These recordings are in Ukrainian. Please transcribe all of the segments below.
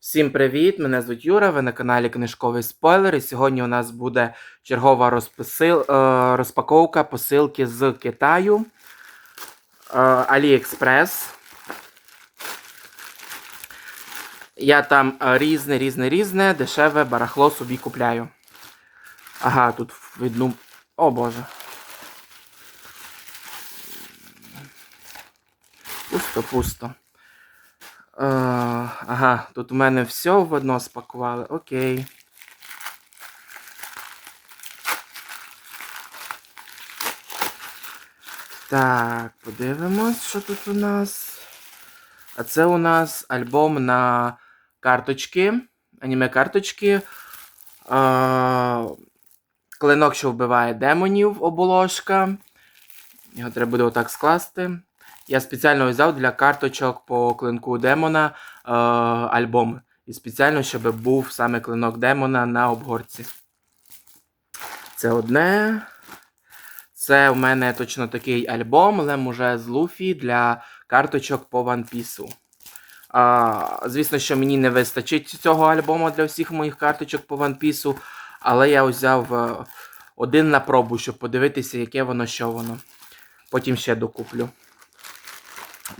Всім привіт! Мене звуть Юра, ви на каналі Книжковий Спойлер. І сьогодні у нас буде чергова розпосил... е, розпаковка посилки з Китаю е, AliExpress. Я там е, різне, різне, різне, дешеве барахло собі купляю. Ага, тут видно. О боже. Пусто, пусто. Е, ага, тут у мене все в одно спакували. Окей. Так, подивимось, що тут у нас. А це у нас альбом на карточки. Аніме карточки. Клинок, що вбиває демонів, оболошка. Його треба буде отак скласти. Я спеціально взяв для карточок по клинку демона е, альбом. І спеціально, щоб був саме клинок демона на обгорці. Це одне. Це у мене точно такий альбом, але може з Луфі для карточок по One Piece. А, звісно, що мені не вистачить цього альбому для всіх моїх карточок по One Piece, але я взяв е, один на пробу, щоб подивитися, яке воно, що воно. Потім ще докуплю.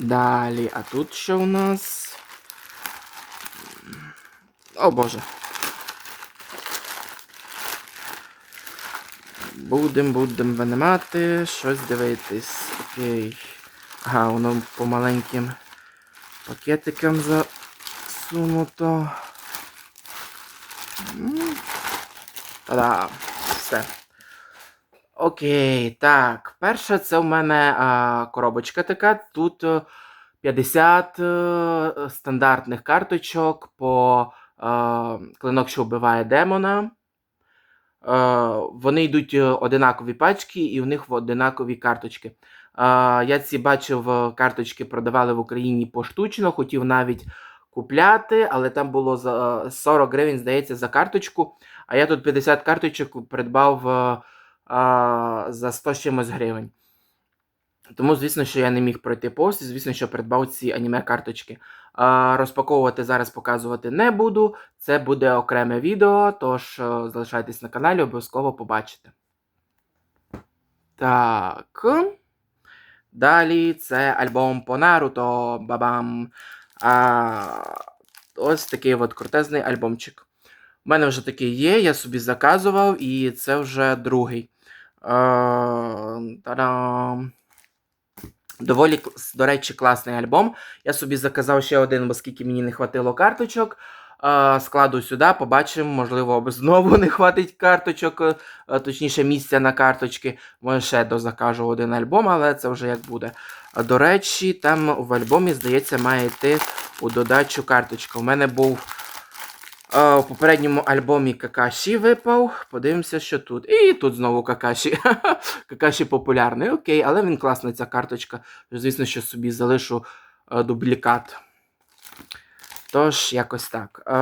Далі, а тут що у нас? О боже. Будем, будем винимати, щось дивитись. Окей. Ага, воно по маленьким пакетикам засунуто. Та-да, все. Окей, так. Перше, це в мене а, коробочка така. Тут е, 50 е, стандартних карточок по е, клинок, що вбиває демона. Е, вони йдуть одинакові пачки, і в них одинакові карточки. Е, я ці бачив, карточки продавали в Україні поштучно, хотів навіть купляти, але там було за е, 40 гривень, здається, за карточку. А я тут 50 карточок придбав а, за 100 чимось гривень. Тому, звісно, що я не міг пройти повз, і звісно, що придбав ці аніме карточки. А, розпаковувати зараз показувати не буду. Це буде окреме відео, тож е, залишайтесь на каналі, обов'язково побачите. Так. Далі це альбом по Наруто. Бабам. А, ось такий от крутезний альбомчик. У мене вже такий є, я собі заказував, і це вже другий. Е, Та-дам! Доволі, до речі, класний альбом. Я собі заказав ще один, оскільки мені не хватило карточок. Е, Складу сюди, побачимо, можливо, знову не хватить карточок, е, точніше, місця на карточки. Може, ще дозакажу один альбом, але це вже як буде. До речі, там в альбомі, здається, має йти у додачу карточка. У мене був у попередньому альбомі Какаші випав. Подивимося, що тут. І тут знову Какаші. Какаші популярний, окей, але він класна ця карточка. Звісно, що собі залишу е, дублікат. Тож, якось так. Е,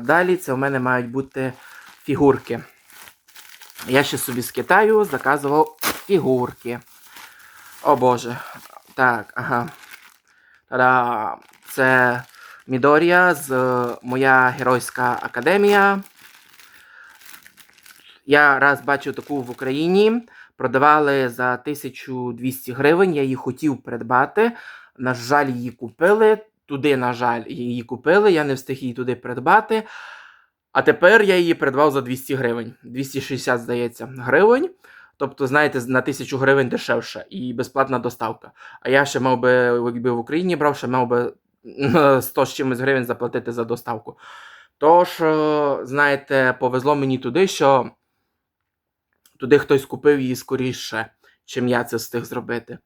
далі це у мене мають бути фігурки. Я ще собі з Китаю заказував фігурки. О Боже. Так, ага. Та-да! Це Мідорія з е, Моя Геройська Академія. Я раз бачив таку в Україні. Продавали за 1200 гривень. Я її хотів придбати. На жаль, її купили. Туди, на жаль, її купили. Я не встиг її туди придбати. А тепер я її придбав за 200 гривень. 260, здається, гривень. Тобто, знаєте, на 1000 гривень дешевше і безплатна доставка. А я ще мав би, якби в Україні брав, ще мав би 100 з чимось гривень заплатити за доставку. Тож, е, знаєте, повезло мені туди, що туди хтось купив її скоріше, чим я це встиг зробити.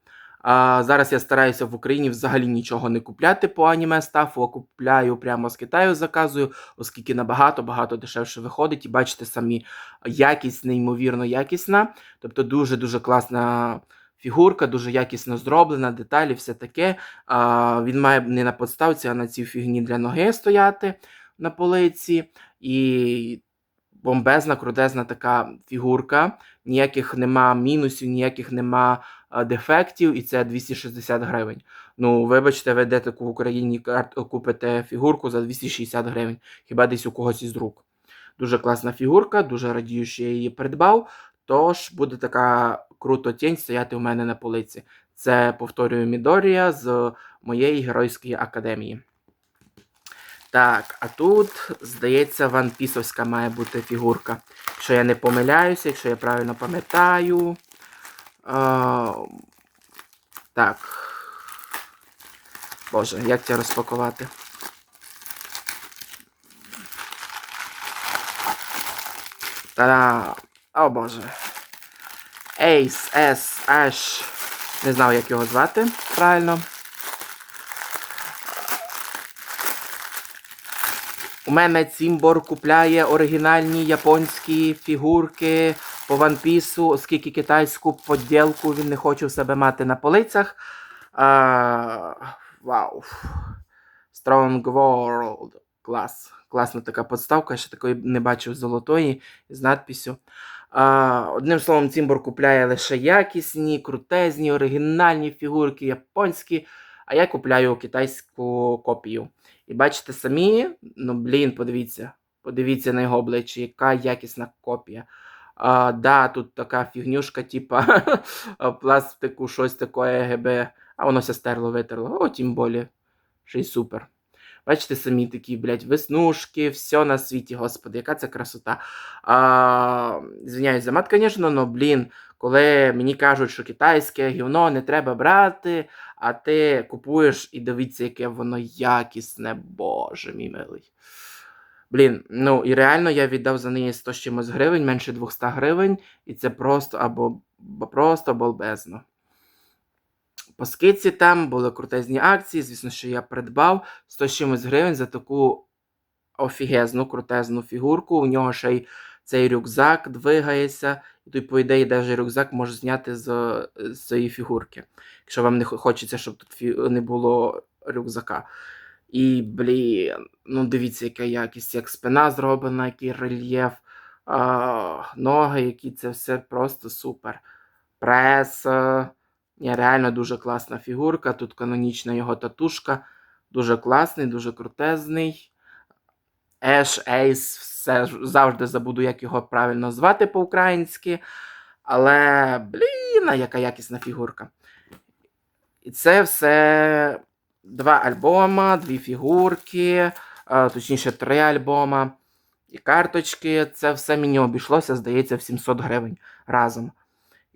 А зараз я стараюся в Україні взагалі нічого не купляти по аніме стафу, а купляю прямо з Китаю, заказую, оскільки набагато-багато дешевше виходить. І бачите самі, якість неймовірно якісна. Тобто дуже-дуже класна фігурка, дуже якісно зроблена, деталі, все таке. А, він має не на подставці, а на цій фігні для ноги стояти на полиці. І бомбезна, крутезна така фігурка. Ніяких нема мінусів, ніяких нема дефектів, і це 260 гривень. Ну, вибачте, ви де таку в Україні купите фігурку за 260 гривень, хіба десь у когось із рук. Дуже класна фігурка, дуже радію, що я її придбав. Тож буде така круто тінь стояти у мене на полиці. Це повторюю Мідорія з моєї геройської академії. Так, а тут, здається, ванпісовська має бути фігурка. Якщо я не помиляюся, якщо я правильно пам'ятаю. А, так. Боже, як це розпакувати? Та. О Боже. Ейс, С, Аш. Не знаю, як його звати правильно. У мене Цімбор купляє оригінальні японські фігурки по One Piece, оскільки китайську поділку він не хоче в себе мати на полицях. А, вау. Strong World. Клас. Класна така подставка, я ще такої не бачив золотої з надписю. Одним словом, Цімбор купляє лише якісні, крутезні, оригінальні фігурки японські, а я купляю китайську копію. І бачите самі, ну блін, подивіться. Подивіться на його обличчя, яка якісна копія. А, да, тут така фігнюшка, типа пластику, щось таке ГБ, а воно все стерло, витерло. О, тим болі. Ще й супер. Бачите, самі такі, блядь, веснушки, все на світі, господи, яка це красота. А, Звиняюсь за мат, звісно, але, блін, коли мені кажуть, що китайське гівно не треба брати, а ти купуєш і дивіться, яке воно якісне, боже мій милий. Блін, ну і реально я віддав за неї 100 чимось гривень, менше 200 гривень, і це просто або бо просто болбезно. По скидці там були крутезні акції, звісно, що я придбав 100 чимось гривень за таку офігезну, крутезну фігурку. У нього ще й цей рюкзак двигається, і тут, по ідеї, навіть рюкзак може зняти з, з цієї фігурки. Якщо вам не хочеться, щоб тут не було рюкзака. І, блін, ну дивіться, яка якість, як спина зроблена, який рельєф, а, ноги, які це все просто супер. Прес. е, Ні, реально дуже класна фігурка. Тут канонічна його татушка. Дуже класний, дуже крутезний. Еш, Ейс, все завжди забуду, як його правильно звати по-українськи. Але, блін, яка якісна фігурка. І це все два альбома, дві фігурки, точніше, три альбома. І карточки. Це все мені обійшлося, здається, в 700 гривень разом.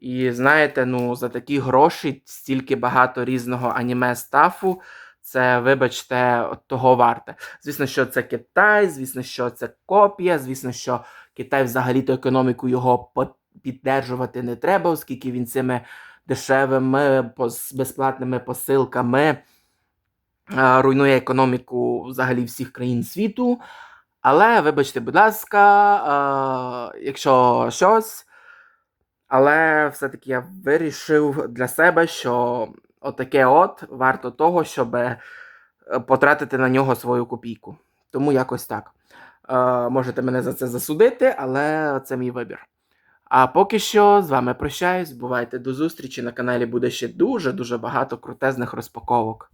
І знаєте, ну, за такі гроші стільки багато різного аніме стафу. Це, вибачте, того варте. Звісно, що це Китай, звісно, що це копія, звісно, що Китай взагалі-то економіку його піддержувати не треба, оскільки він цими дешевими безплатними посилками руйнує економіку взагалі всіх країн світу. Але, вибачте, будь ласка, якщо щось. Але все-таки я вирішив для себе, що отаке от варто того, щоб е, потратити на нього свою копійку. Тому якось так. Е, можете мене за це засудити, але це мій вибір. А поки що з вами прощаюсь. Бувайте до зустрічі. На каналі буде ще дуже-дуже багато крутезних розпаковок.